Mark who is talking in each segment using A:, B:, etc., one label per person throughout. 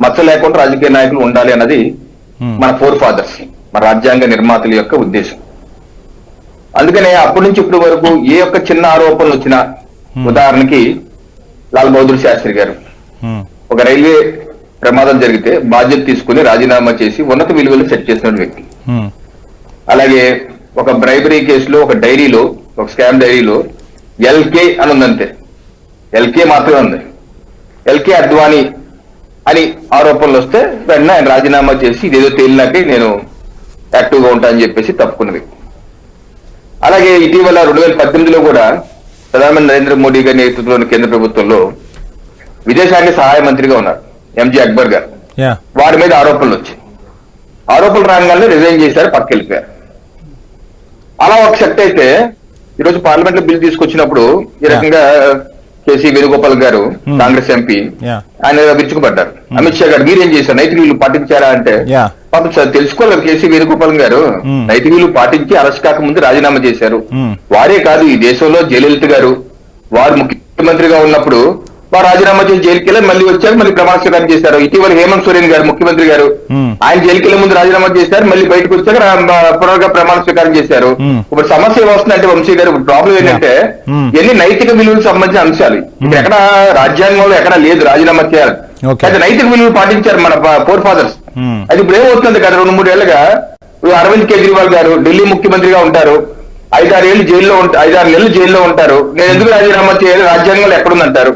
A: మచ్చ లేకుండా రాజకీయ నాయకులు ఉండాలి అన్నది
B: Hmm.
A: మన ఫోర్ ఫాదర్స్ మన రాజ్యాంగ నిర్మాతల యొక్క ఉద్దేశం. అందుకనే అప్పటి నుంచి ఇప్పటి వరకు ఏ ఒక్క చిన్న ఆరోపణలు వచ్చినా ఉదాహరణకి లాల్ బహదూర్ శాస్త్రి గారు.
B: ఉమ్,
A: ఒక రైల్వే ప్రమాదం జరిగితే బాధ్యత తీసుకుని రాజీనామా చేసి ఉన్నత విలువలు సెట్ చేసిన వ్యక్తి. అలాగే ఒక బ్రైబరీ కేసులో ఒక డైరీలో ఒక స్కామ్ డైరీలో ఎల్కే అని ఉందంతే. ఎల్కే మాత్రమే ఉంది. ఎల్కే అద్వానీ అని ఆరోపణలు వస్తే వెంటనే ఆయన రాజీనామా చేసి ఇదేదో తేలినాకే నేను యాక్టివ్గా ఉంటా అని చెప్పేసి తప్పుకున్నది. అలాగే ఇటీవల రెండు వేల పద్దెనిమిదిలో కూడా ప్రధానమంత్రి నరేంద్ర మోడీ గారి నేతృత్వంలోని కేంద్ర ప్రభుత్వంలో విదేశాంగ సహాయ మంత్రిగా ఉన్నారు ఎంజే అక్బర్ గారు. వారి మీద ఆరోపణలు వచ్చాయి. ఆరోపణలు రాగానే రిజైన్ చేశారు పక్క వెళ్ళిపోయారు. అలా ఒక సెట్ అయితే ఈరోజు పార్లమెంట్లో బిల్ తీసుకొచ్చినప్పుడు ఈ రకంగా కేసీ వేణుగోపాల్ గారు
B: Hmm.
A: కాంగ్రెస్ ఎంపీ. ఆయన విరుచుకుపడ్డారు అమిత్ షా గారు మీరేం చేశారు నైతిక విలువలు పాటించారా అంటే. పాపం సార్ తెలుసుకోలేదు కేసీ వేణుగోపాల్ గారు
B: Hmm.
A: నైతిక విలువలు పాటించి అరెస్ట్ కాకముందు రాజీనామా చేశారు
B: Hmm.
A: వారే కాదు ఈ దేశంలో జయలలిత గారు వారు ముఖ్యమంత్రిగా ఉన్నప్పుడు వారు రాజీనామా చేసి జైలుకి వెళ్ళి మళ్ళీ వచ్చారు మళ్ళీ ప్రమాణ స్వీకారం చేశారు ఇటీవల హేమంత్ సోరెన్ గారు ముఖ్యమంత్రి గారు. ఆయన జైలుకి వెళ్ళే ముందు రాజీనామా చేశారు మళ్ళీ బయటకు వచ్చాక పునరుగా ప్రమాణ స్వీకారం చేశారు. ఇప్పుడు సమస్య ఏమొస్తుందంటే వంశీ గారు ప్రాబ్లం ఏంటంటే. ఎన్ని నైతిక విలువలకు సంబంధించిన అంశాలు ఇప్పుడు ఎక్కడ రాజ్యాంగంలో ఎక్కడ లేదు రాజీనామా చేయాలి. అయితే నైతిక విలువలు పాటించారు మన ఫోర్ ఫాదర్స్. అది ఇప్పుడు ఏమవుతుంది కదా రెండు మూడు ఏళ్ళుగా ఇప్పుడు అరవింద్ కేజ్రీవాల్ గారు ఢిల్లీ ముఖ్యమంత్రిగా ఉంటారు ఐదారు ఏళ్ళు జైల్లో ఉంటారు ఐదారు నెలలు జైల్లో ఉంటారు. నేను ఎందుకు రాజీనామా చేయాలి రాజ్యాంగంలో ఎక్కడుందంటారు?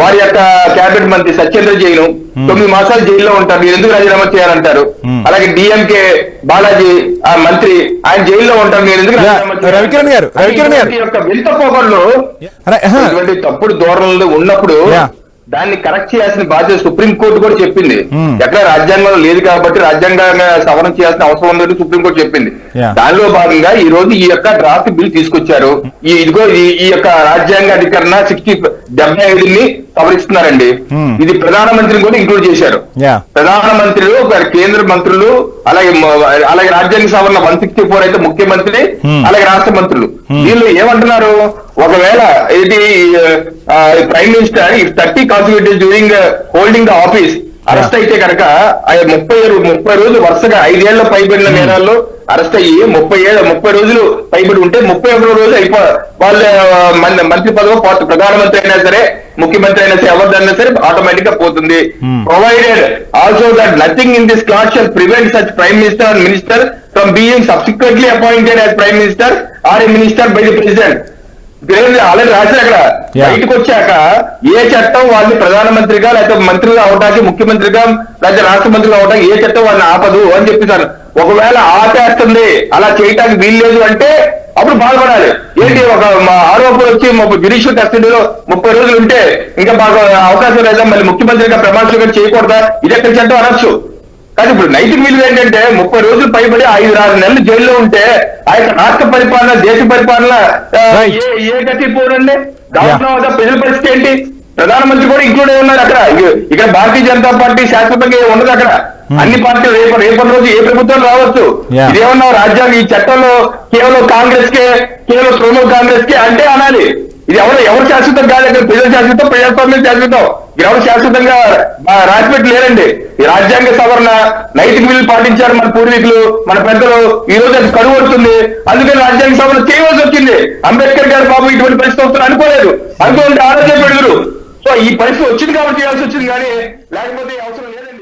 A: వారి యొక్క కేబినెట్ మంత్రి సత్యేంద్ర జైన్ తొమ్మిది మాసాలు జైల్లో ఉంటారు. మీరు ఎందుకు రాజీనామా చేయాలంటారు?
B: Hmm.
A: అలాగే డిఎంకే బాలాజీ ఆ మంత్రి ఆయన జైల్లో ఉంటారు. మీరు ఎందుకు?
B: రవికిరణ్ గారు, రవికిరణ్ గారు.
A: యొక్క వింత. ఇటువంటి తప్పుడు ధోరణులు ఉన్నప్పుడు. దాన్ని కరెక్ట్ చేయాల్సిన బాధ్యత సుప్రీం కోర్టు కూడా చెప్పింది
B: Hmm.
A: ఎక్కడ రాజ్యాంగంలో లేదు కాబట్టి రాజ్యాంగంగా సవరణ చేయాల్సిన అవసరం ఉందని సుప్రీం కోర్టు చెప్పింది. దానిలో భాగంగా ఈ రోజు ఈ యొక్క డ్రాఫ్ట్ బిల్ తీసుకొచ్చారు ఈ ఇదిగో ఈ- ఈ యొక్క రాజ్యాంగ అధికరణ సిక్స్టీ డెబ్బై ఐదుని సవరిస్తున్నారండి
B: Hmm.
A: ఇది ప్రధానమంత్రిని కూడా ఇంక్లూడ్ చేశారు ప్రధానమంత్రులు కేంద్ర మంత్రులు అలాగే అలాగే రాజ్యాంగ సవరణ వన్ సిక్స్టీ ఫోర్ అయితే ముఖ్యమంత్రి
B: Hmm.
A: అలాగే రాష్ట్ర మంత్రులు
B: Hmm.
A: వీళ్ళు ఏమంటున్నారు ఒకవేళ ఇది ప్రైమ్ మినిస్టర్ ఈ thirty consecutive during holding the office arrest అయితే కనుక ముప్పై ముప్పై రోజులు వరుసగా ఐదేళ్ళ పైబడిన నేరాల్లో అరెస్ట్ అయ్యి ముప్పై ఏళ్ళ ముప్పై రోజులు పైబడి ఉంటే ముప్పై ఒకటో రోజు అయిపో వాళ్ళ మంత్రి పదవి పోతు ప్రధానమంత్రి అయినా సరే ముఖ్యమంత్రి అయినా సరే ఎవరిదన్నా సరే ఆటోమేటిక్గా పోతుంది.
B: Provided
A: also that nothing in this clause shall prevent such prime minister and minister from being subsequently appointed as prime minister or a minister by the president president. Already రాశారు అక్కడ. బయటకు వచ్చాక ఏ చట్టం వాళ్ళని ప్రధానమంత్రిగా లేకపోతే మంత్రిగా అవడానికి ముఖ్యమంత్రిగా లేకపోతే రాష్ట్ర మంత్రిగా అవడానికి ఏ చట్టం వాళ్ళని ఆపదు అని చెప్పేశారు ఒకవేళ ఆపేస్తుంది అలా చేయటానికి వీల్లేదు అంటే అప్పుడు బాధపడాలి. ఏంటి ఒక మా ఆరోపణ వచ్చి జ్యుడిషియల్ కస్టడీలో ముప్పై రోజులు ఉంటే ఇంకా బాగా అవకాశం లేదా మళ్ళీ ముఖ్యమంత్రిగా ప్రమాణ స్వీకారం చేయకూడదా? ఇది ఎక్కడ చట్టం అనొచ్చు. కానీ ఇప్పుడు నైతిక విలువ ఏంటంటే ముప్పై రోజులు పైబడి ఐదు ఆరు నెలలు జైల్లో ఉంటే ఆ యొక్క రాష్ట్ర పరిపాలన దేశ పరిపాలన. ఏ గతి పోరండి దాంట్లో ప్రజల పరిస్థితి ఏంటి? ప్రధానమంత్రి కూడా ఇంక్లూడ్ అయి ఉన్నారు అక్కడ. ఇక- ఇక్కడ భారతీయ జనతా పార్టీ శాశ్వతంగా ఉండదు అక్కడ. అన్ని పార్టీలు రేపు రేపటి రోజు ఏ ప్రభుత్వం రావచ్చు. ఇదేమన్నా రాజ్యాంగం ఈ చట్టంలో కేవలం కాంగ్రెస్ కే కేవలం తృణమూల్ కాంగ్రెస్ కే అంటే అనాలి. ఇది ఎవరు ఎవరు శాశ్వతం కాదండి ప్రజలు శాశ్వతం ప్రజాస్వామ్యం శాశ్వతం. ఇక్కడ ఎవరు శాశ్వతంగా ఆ, రాసిపెట్టి లేరండి. ఈ రాజ్యాంగ సవరణ నైతిక విలువలు పాటించారు మన పూర్వీకులు మన పెద్దలు. ఈ రోజు అది కడువు అందుకని రాజ్యాంగ సవరణ చేయవలసి వచ్చింది. అంబేద్కర్ గారు బాబు ఇటువంటి పరిస్థితి వస్తుంది అనుకోలేదు. అనుకోండి ఆలోచన పెడుగురు సో ఈ పరిస్థితి వచ్చింది కాబట్టి చేయాల్సి వచ్చింది కానీ లేకపోతే అవసరం లేదండి.